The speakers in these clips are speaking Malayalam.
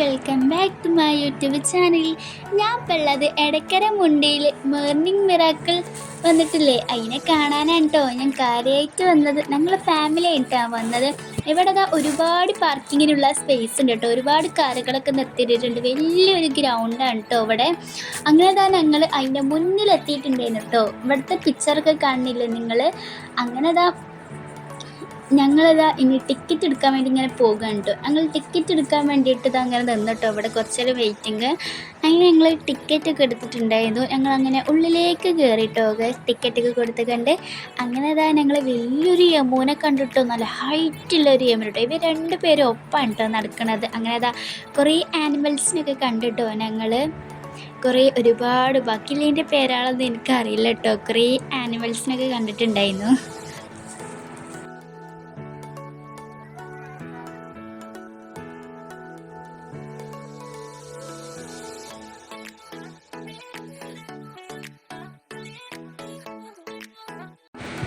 Welcome back to my YouTube channel ഞാൻ ഇപ്പോൾ ഉള്ളത് എടക്കര മുണ്ടിയിൽ മോർണിംഗ് മിറാക്കിൾ വന്നിട്ടില്ലേ? അതിനെ കാണാനാണ് കേട്ടോ ഞാൻ കാര്യമായിട്ട് വന്നത്. ഞങ്ങൾ ഫാമിലി ആയിട്ടാണ് വന്നത്. ഇവിടെ ഒരുപാട് പാർക്കിങ്ങിനുള്ള സ്പേസ് ഉണ്ട് കേട്ടോ ഒരുപാട് കാറുകളൊക്കെ നിർത്തിയിട്ടുണ്ട് വലിയൊരു ഗ്രൗണ്ടാണ് കേട്ടോ ഇവിടെ. അങ്ങനെ താ ഞങ്ങൾ അതിന്റെ മുന്നിലെത്തിയിട്ടുണ്ടായിരുന്നു കേട്ടോ ഇവിടുത്തെ പിക്ചറൊക്കെ കാണുന്നില്ലേ നിങ്ങൾ അങ്ങനെ ദാ ഞങ്ങളിതാ ഇനി ടിക്കറ്റ് എടുക്കാൻ വേണ്ടി ഇങ്ങനെ പോകുന്നുണ്ട് ഞങ്ങൾ ടിക്കറ്റ് എടുക്കാൻ വേണ്ടിയിട്ട് ഇത് അങ്ങനെ നിന്നിട്ടോ. ഇവിടെ കുറച്ചേരം വെയിറ്റിങ് അങ്ങനെ ഞങ്ങൾ ടിക്കറ്റ് ഒക്കെ എടുത്തിട്ടുണ്ടായിരുന്നു. ഞങ്ങൾ അങ്ങനെ ഉള്ളിലേക്ക് കയറിയിട്ടോ ടിക്കറ്റൊക്കെ കൊടുത്ത് കണ്ട് അങ്ങനെ ഇതാ ഞങ്ങൾ വലിയൊരു യമുനെ കണ്ടിട്ടോ. നല്ല ഹൈറ്റുള്ള ഒരു യമുന കേട്ടോ ഇവർ രണ്ട് പേരും ഒപ്പാണ് കേട്ടോ നടക്കണത്. അങ്ങനെ അതാ കുറേ ആനിമൽസിനൊക്കെ കണ്ടിട്ടോ ഞങ്ങൾ കുറേ ഒരുപാട്. ബാക്കിയുള്ളതിന്റെ പേരാളൊന്നും എനിക്കറിയില്ല കേട്ടോ കുറേ ആനിമൽസിനൊക്കെ കണ്ടിട്ടുണ്ടായിരുന്നു.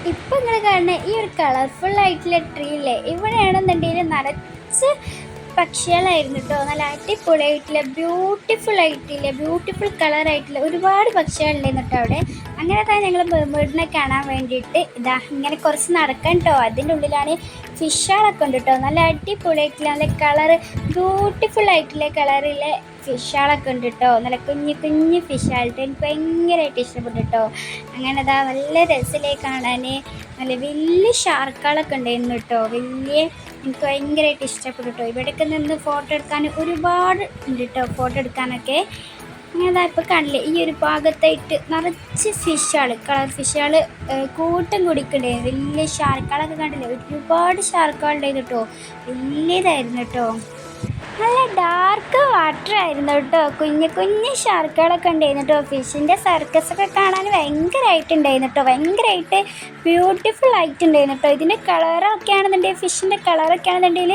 ഇപ്പം നിങ്ങൾ കാണുന്ന ഈ ഒരു കളർഫുൾ ആയിട്ടുള്ള ട്രീ ഇല്ലേ ഇവിടെയാണെന്നുണ്ടെങ്കിൽ നിറച്ച് പക്ഷികളായിരുന്നു കേട്ടോ നല്ല അടിപൊളിയായിട്ടുള്ള ബ്യൂട്ടിഫുൾ ആയിട്ടില്ല ബ്യൂട്ടിഫുൾ കളറായിട്ടുള്ള ഒരുപാട് പക്ഷികളുണ്ടായിരുന്നു കേട്ടോ അവിടെ. അങ്ങനെ തന്നെ ഞങ്ങൾ ബേർഡിനെ കാണാൻ വേണ്ടിയിട്ട് ഇതാ ഇങ്ങനെ കുറച്ച് നടക്കാൻ കേട്ടോ അതിന്റെ ഉള്ളിലാണ് ഫിഷുകളൊക്കെ ഉണ്ട് കേട്ടോ. നല്ല അടിപൊളിയായിട്ടുള്ള നല്ല കളറ് ബ്യൂട്ടിഫുൾ ആയിട്ടുള്ള കളറിലെ ഫിഷുകളൊക്കെ ഉണ്ട് കേട്ടോ. നല്ല കുഞ്ഞു കുഞ്ഞു ഫിഷായിട്ട് എനിക്ക് ഭയങ്കരമായിട്ട് ഇഷ്ടപ്പെട്ടു കേട്ടോ. അങ്ങനെ അതാ നല്ല രസത്തിലേ കാണാൻ. നല്ല വലിയ ഷാർക്കുകളൊക്കെ ഉണ്ടായിരുന്നു കേട്ടോ. വലിയ എനിക്ക് ഭയങ്കരമായിട്ട് ഇഷ്ടപ്പെട്ടു കേട്ടോ. ഇവിടെയൊക്കെ നിന്ന് ഫോട്ടോ എടുക്കാൻ ഒരുപാട് ഉണ്ട് കേട്ടോ ഫോട്ടോ എടുക്കാനൊക്കെ. അങ്ങനെ അതാ ഇപ്പോൾ കണ്ടില്ലേ ഈ ഒരു ഭാഗത്തായിട്ട് നിറച്ച് ഫിഷുകൾ കളർ ഫിഷുകൾ കൂട്ടം കുടിക്കണ്ടേ വലിയ ഷാർക്കുകളൊക്കെ കണ്ടില്ലേ? ഒരുപാട് ഷാർക്കുകളുണ്ടായിരുന്നു കേട്ടോ വലിയതായിരുന്നു കേട്ടോ നല്ല ഡാർക്ക് വാട്ടർ ആയിരുന്നു കേട്ടോ. കുഞ്ഞു കുഞ്ഞു ഷാർക്കുകളൊക്കെ ഉണ്ടായിരുന്നു കേട്ടോ. ഫിഷിന്റെ സർക്കസ് ഒക്കെ കാണാൻ ഭയങ്കരമായിട്ടുണ്ടായിരുന്നു കേട്ടോ. ഭയങ്കരമായിട്ട് ബ്യൂട്ടിഫുൾ ആയിട്ടുണ്ടായിരുന്നു കേട്ടോ. ഇതിന്റെ കളറൊക്കെ ആണെന്നുണ്ടെങ്കിൽ ഫിഷിന്റെ കളറൊക്കെ ആണെന്നുണ്ടെങ്കിൽ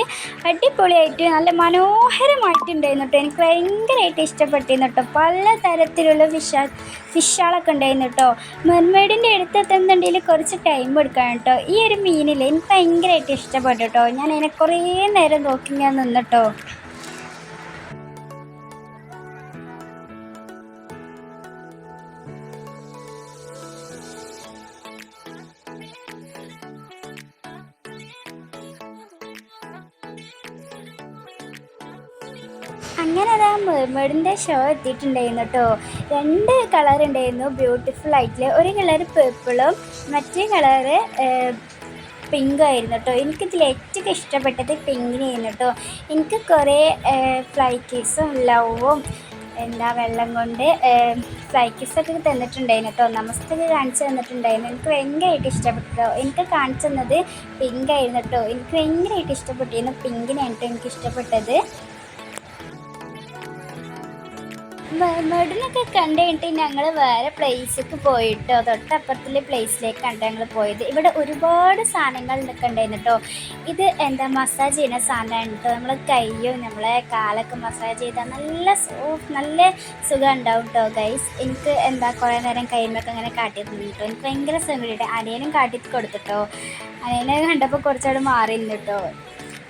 അടിപൊളിയായിട്ട് നല്ല മനോഹരമായിട്ടുണ്ടായിരുന്നു കേട്ടോ. എനിക്ക് ഭയങ്കരമായിട്ട് ഇഷ്ടപ്പെട്ടിരുന്നു കേട്ടോ. പല തരത്തിലുള്ള ഫിഷ ഫിഷുകളൊക്കെ ഉണ്ടായിരുന്നു കേട്ടോ. മെർമെയ്ഡിന്റെ അടുത്തെത്തുന്നുണ്ടെങ്കിൽ കുറച്ച് ടൈം എടുക്കാൻ കേട്ടോ. ഈ ഒരു മീനിൽ എനിക്ക് ഭയങ്കരമായിട്ട് ഇഷ്ടപ്പെട്ടു കേട്ടോ. ഞാൻ അതിനെ കുറേ നേരം നോക്കി ഞാൻ നിന്നിട്ടോ അങ്ങനെ അതാ മെർമേഡിന്റെ ഷോ എത്തിയിട്ടുണ്ടായിരുന്നു കേട്ടോ രണ്ട് കളർ ഉണ്ടായിരുന്നു ബ്യൂട്ടിഫുൾ ആയിട്ടുള്ള. ഒരു കളർ പേർപ്പിളും മറ്റേ കളറ് പിങ്ക് ആയിരുന്നു കേട്ടോ എനിക്കിതിൽ ഏറ്റവും ഇഷ്ടപ്പെട്ടത് പിങ്കിനായിരുന്നു കേട്ടോ എനിക്ക് കുറേ ഫ്ലൈ ലവും എന്താ വെള്ളം കൊണ്ട് ഫ്ലൈ ഒക്കെ തന്നിട്ടുണ്ടായിരുന്നു കേട്ടോ നമസ്തേ കാണിച്ചു തന്നിട്ടുണ്ടായിരുന്നു. എനിക്ക് ഭയങ്കരമായിട്ട് ഇഷ്ടപ്പെട്ടു എനിക്ക് കാണിച്ചു തന്നത് പിങ്ക് ആയിരുന്നു കേട്ടോ എനിക്ക് ഭയങ്കരമായിട്ട് ഇഷ്ടപ്പെട്ടിരുന്നു. പിങ്കിനായിട്ടോ എനിക്ക് ഇഷ്ടപ്പെട്ടത്. മെർമെഡിനൊക്കെ കണ്ടു കഴിഞ്ഞിട്ട് ഞങ്ങൾ വേറെ പ്ലേസിലേക്ക് പോയിട്ടോ. തൊട്ടപ്പുറത്തുള്ള പ്ലേസിലേക്കാണ് ഞങ്ങൾ പോയത്. ഇവിടെ ഒരുപാട് സാധനങ്ങൾ നിൽക്കണ്ടായിരുന്നു കേട്ടോ ഇത് എന്താ മസാജ് ചെയ്യുന്ന സാധനമാണ് കേട്ടോ നമ്മൾ കൈയും നമ്മളെ കാലൊക്കെ മസാജ് ചെയ്താൽ നല്ല സോഫ് നല്ല സുഖം ഉണ്ടാവും കേട്ടോ ഗൈസ് എനിക്ക് എന്താ കുറേ നേരം കൈമൊക്കെ അങ്ങനെ കാട്ടി തന്നു കേട്ടോ എനിക്ക് ഭയങ്കര സുഖം അനിയനും കാട്ടി കൊടുത്തിട്ടോ അനിയനെ കണ്ടപ്പോൾ കുറച്ചുകൂടെ മാറി കേട്ടോ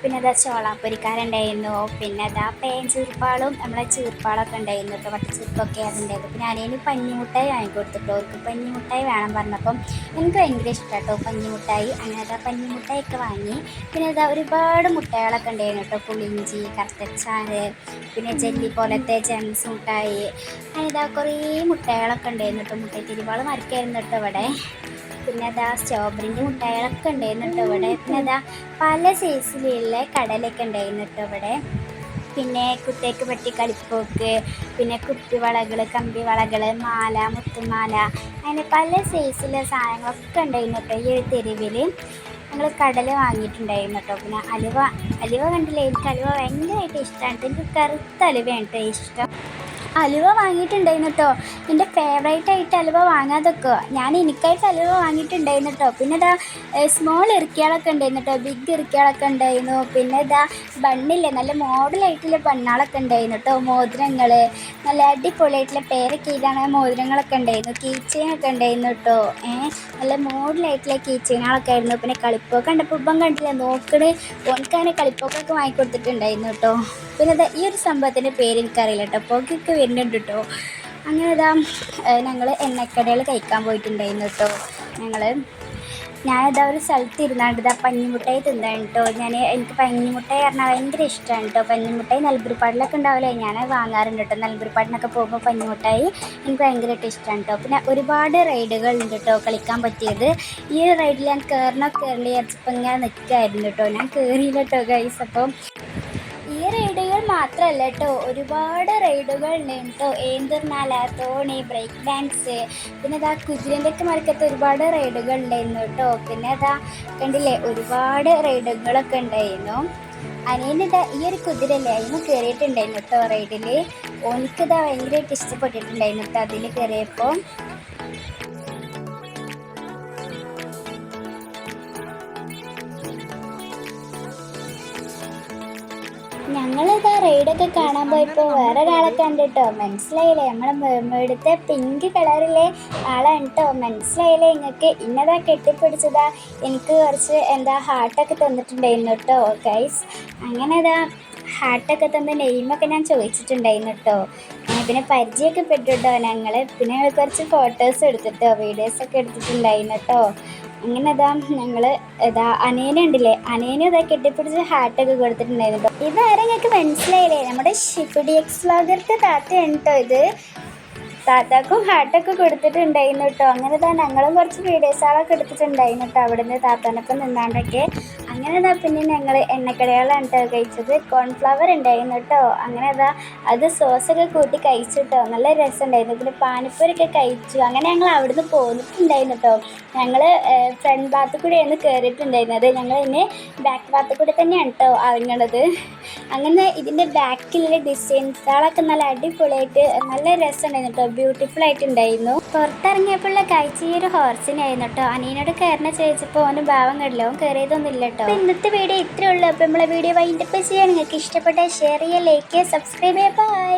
പിന്നെ അതാ ചോളാപ്പൊരിക്കാരുണ്ടായിരുന്നു. പിന്നെ അതാ പേൻ ചീർപ്പാളും നമ്മളെ ചീർപ്പാളൊക്കെ ഉണ്ടായിരുന്നു. കേട്ടോ വട്ടച്ചീർപ്പൊക്കെ അതുണ്ടായിരുന്നു. പിന്നെ അനിയന് പഞ്ഞിമുട്ടായി വാങ്ങിക്കൊടുത്തിട്ടോ. അവർക്ക് പഞ്ഞിമുട്ടായി വേണം പറഞ്ഞപ്പം എനിക്ക് ഭയങ്കര ഇഷ്ടം കേട്ടോ പഞ്ഞിമുട്ടായി. അങ്ങനെ അതാ പഞ്ഞിമുട്ടായി ഒക്കെ വാങ്ങി. പിന്നെ അതാ ഒരുപാട് മുട്ടകളൊക്കെ ഉണ്ടായിരുന്നു കേട്ടോ. പുളിഞ്ചി കറുത്തച്ചാറ് പിന്നെ ജെല്ലി പോലത്തെ ജെംസ് മുട്ടായി. അങ്ങനെ ഇതാ കുറേ മുട്ടകളൊക്കെ ഉണ്ടായിരുന്നു കേട്ടോ. മുട്ടായി തിരുവാൾ മരക്കായിരുന്നു കേട്ടോ ഇവിടെ. പിന്നെ അതാ സ്ട്രോബെറിന്റെ മുട്ടായികളൊക്കെ ഉണ്ടായിരുന്നു കേട്ടോ ഇവിടെ. പിന്നെ അതാ പല സൈസിലുള്ള കടലൊക്കെ ഉണ്ടായിരുന്നു കേട്ടോ ഇവിടെ. പിന്നെ കുട്ടിക്ക് പറ്റി കളിപ്പോക്ക് പിന്നെ കുപ്പിവളകൾ കമ്പിവളകൾ മാല മുത്തുമാല അങ്ങനെ പല സൈസിലെ സാധനങ്ങളൊക്കെ ഉണ്ടായിരുന്നു കേട്ടോ ഈ ഒരു തെരുവിൽ ഞങ്ങൾ കടല വാങ്ങിയിട്ടുണ്ടായിരുന്നു കേട്ടോ. പിന്നെ അലുവ അലുവ കണ്ടില്ലേ? എനിക്ക് അലുവ ഭയങ്കരമായിട്ട് ഇഷ്ടമാണ് എനിക്ക് കറുത്ത അലുവയാണ് കേട്ടോ ഇഷ്ടം. അലുവ വാങ്ങിയിട്ടുണ്ടായിരുന്നു കേട്ടോ എന്റെ ഫേവറേറ്റ് ആയിട്ട് അലുവ വാങ്ങാതൊക്കെ. ഞാൻ എനിക്കായിട്ട് അലുവ വാങ്ങിയിട്ടുണ്ടായിരുന്നു കേട്ടോ പിന്നെ ഇതാ സ്മോൾ ഇറുക്കികളൊക്കെ ഉണ്ടായിരുന്നു കേട്ടോ ബിഗ് ഇറുക്കികളൊക്കെ ഉണ്ടായിരുന്നു. പിന്നെ ഇതാ ബണ്ണില്ലേ നല്ല മോഡലായിട്ടുള്ള ബണ്ണാളൊക്കെ ഉണ്ടായിരുന്നു കേട്ടോ മോതിരങ്ങൾ നല്ല അടിപൊളിയായിട്ടുള്ള പേരൊക്കെ ഇതാണ് മോതിരങ്ങളൊക്കെ ഉണ്ടായിരുന്നു. കീച്ചെയിനൊക്കെ ഉണ്ടായിരുന്നു കേട്ടോ ഏഹ് നല്ല മോഡലായിട്ടുള്ള കീച്ചെയിനുകളൊക്കെ ആയിരുന്നു. പിന്നെ കളിപ്പൊക്കെ കണ്ടപ്പോൾ ഇപ്പം കണ്ടില്ല നോക്കണേ. ഓൻക്കാനെ കളിപ്പൊക്കെ വാങ്ങിക്കൊടുത്തിട്ടുണ്ടായിരുന്നു കേട്ടോ പിന്നെ ദാ ഈ ഒരു സംഭവത്തിന്റെ പേര് എനിക്കറിയില്ല കേട്ടോ പുകയൊക്കെ വരുന്നുണ്ട് കേട്ടോ അങ്ങനെ ഇതാ ഞങ്ങൾ എണ്ണക്കടകൾ കഴിക്കാൻ പോയിട്ടുണ്ടായിരുന്നു കേട്ടോ ഞങ്ങൾ ഞാനിതാ ഒരു സ്ഥലത്ത് ഇരുന്നാണ്ട് ഇതാ പഞ്ഞിമുട്ടായി തിന്നാണ് കേട്ടോ ഞാൻ എനിക്ക് പഞ്ഞിമുട്ടായി പറഞ്ഞാൽ ഭയങ്കര ഇഷ്ടമാണ് കേട്ടോ പഞ്ഞിമുട്ടായി നെൽബുരിപ്പാടിലൊക്കെ ഉണ്ടാവില്ലേ ഞാൻ വാങ്ങാറുണ്ട് കേട്ടോ നെൽബുരിപ്പാടിനൊക്കെ പോകുമ്പോൾ പഞ്ഞിമുട്ടായി എനിക്ക് ഭയങ്കരമായിട്ട് ഇഷ്ടമാണ് കേട്ടോ പിന്നെ ഒരുപാട് റൈഡുകൾ ഉണ്ട് കേട്ടോ കളിക്കാൻ പറ്റിയത്. ഈ റൈഡിൽ ഞാൻ കയറണോ കയറില്ല വിചാരിച്ചപ്പോൾ ഇങ്ങനെ നിൽക്കുകയായിരുന്നു കേട്ടോ ഞാൻ കയറിയില്ല കേട്ടോ ഗൈസ് അപ്പം മാത്രമല്ല കേട്ടോ. ഒരുപാട് റൈഡുകൾ ഉണ്ട് കേട്ടോ. ഏന്തിർനാല തോണി ബ്രേക്ക് ഡാൻസ്. പിന്നെ ഇതാ കുതിരന്റെ ഒക്കെ ഒരുപാട് റൈഡുകൾ ഉണ്ടായിരുന്നു കേട്ടോ. പിന്നെ അതാ കണ്ടില്ലേ ഒരുപാട് റൈഡുകളൊക്കെ ഉണ്ടായിരുന്നു. അനിയനിതാ ഈ ഒരു കുതിരല്ലേ അതിന് കയറിയിട്ടുണ്ടായിരുന്നു കേട്ടോ റൈഡിൽ ഓനിക്കിതാ ഭയങ്കരമായിട്ട് ഇഷ്ടപ്പെട്ടിട്ടുണ്ടായിരുന്നു കേട്ടോ അതിൽ കയറിയപ്പോൾ ഞങ്ങളിതാ റൈഡൊക്കെ കാണാൻ പോയപ്പോൾ വേറെ ഒരാളെ കണ്ടിട്ടോ? മനസ്സിലായില്ലേ? നമ്മളെ ഇവിടുത്തെ പിങ്ക് കളറിലെ ആളാണ് കേട്ടോ മനസ്സിലായില്ലേ? നിങ്ങൾക്ക് ഇന്നതാ കെട്ടിപ്പിടിച്ചതാ. എനിക്ക് കുറച്ച് എന്താ ഹാർട്ടൊക്കെ തന്നിട്ടുണ്ടായിരുന്നു കേട്ടോ ഗൈസ് അങ്ങനെ ഇതാ ഹാർട്ടൊക്കെ തന്ന നെയിമൊക്കെ ഞാൻ ചോദിച്ചിട്ടുണ്ടായിരുന്നു കേട്ടോ പിന്നെ പരിചയമൊക്കെ പെട്ടു കേട്ടോ ഞങ്ങൾ പിന്നെ കുറച്ച് ഫോട്ടോസ് എടുത്തിട്ടോ വീഡിയോസൊക്കെ എടുത്തിട്ടുണ്ടായിരുന്നു കേട്ടോ അങ്ങനെ ഇതാ ഞങ്ങൾ ഇതാ അനേന ഉണ്ടില്ലേ അനേന ഇതാ കെട്ടിപ്പിടിച്ച് ഹാർട്ടൊക്കെ കൊടുത്തിട്ടുണ്ടായിരുന്നു. കേട്ടോ ഞങ്ങൾക്ക് മനസ്സിലായില്ലേ? നമ്മുടെ ഷിഫിഡി എക്സ് വ്ളോഗർക്ക് താത്തയാണ് കേട്ടോ ഇത്. താത്താക്കും ഹാർട്ടൊക്കെ കൊടുത്തിട്ടുണ്ടായിരുന്നു കേട്ടോ അങ്ങനെ ഇതാ ഞങ്ങളും കുറച്ച് വീഡിയോസുകളൊക്കെ എടുത്തിട്ടുണ്ടായിരുന്നു കേട്ടോ അവിടുന്ന് താത്താനൊപ്പം നിന്നാണ്ടൊക്കെ. അങ്ങനെ ഇതാ പിന്നെ ഞങ്ങൾ എണ്ണക്കടകളാണ് കേട്ടോ കഴിച്ചത്. കോൺഫ്ലവർ ഉണ്ടായിരുന്നു കേട്ടോ അങ്ങനെ ഇതാ അത് സോസൊക്കെ കൂട്ടി കഴിച്ചു കേട്ടോ നല്ല രസമുണ്ടായിരുന്നു. പിന്നെ പാനിപ്പൂരൊക്കെ കഴിച്ചു. അങ്ങനെ ഞങ്ങൾ അവിടുന്ന് പോന്നിട്ടുണ്ടായിരുന്നു കേട്ടോ ഞങ്ങൾ ഫ്രണ്ട് ഭാഗത്ത് കൂടെയായിരുന്നു കയറിയിട്ടുണ്ടായിരുന്നത് ഞങ്ങൾ ഇനി ബാക്ക് ഭാഗത്ത് കൂടെ തന്നെയാണ് കേട്ടോ ഇറങ്ങണത് അങ്ങനെ ഇതിന്റെ ബാക്കിലുള്ള ഡിസൈൻസുകളൊക്കെ നല്ല അടിപൊളിയായിട്ട് നല്ല രസമുണ്ടായിരുന്നു കേട്ടോ ബ്യൂട്ടിഫുൾ ആയിട്ടുണ്ടായിരുന്നു. പുറത്തിറങ്ങിയപ്പോഴുള്ള കാഴ്ച ഈ ഒരു ഹോർസിനായിരുന്നു കേട്ടോ അനിയനോട് കയറിനെ ചോദിച്ചപ്പോൾ അവന് ഭാവം കണ്ടില്ല. അവൻ കയറിയതൊന്നും ഇല്ല കേട്ടോ അപ്പോൾ ഇന്നത്തെ വീഡിയോ ഇത്രേ ഉള്ളൂ. അപ്പോൾ നമ്മളെ വീഡിയോ വൈൻഡപ്പ് ചെയ്യാൻ നിങ്ങൾക്ക് ഇഷ്ടപ്പെട്ട ഷെയർ ചെയ്യുക ലൈക്ക് ചെയ്യുക സബ്സ്ക്രൈബ് ചെയ്യുക. ബൈ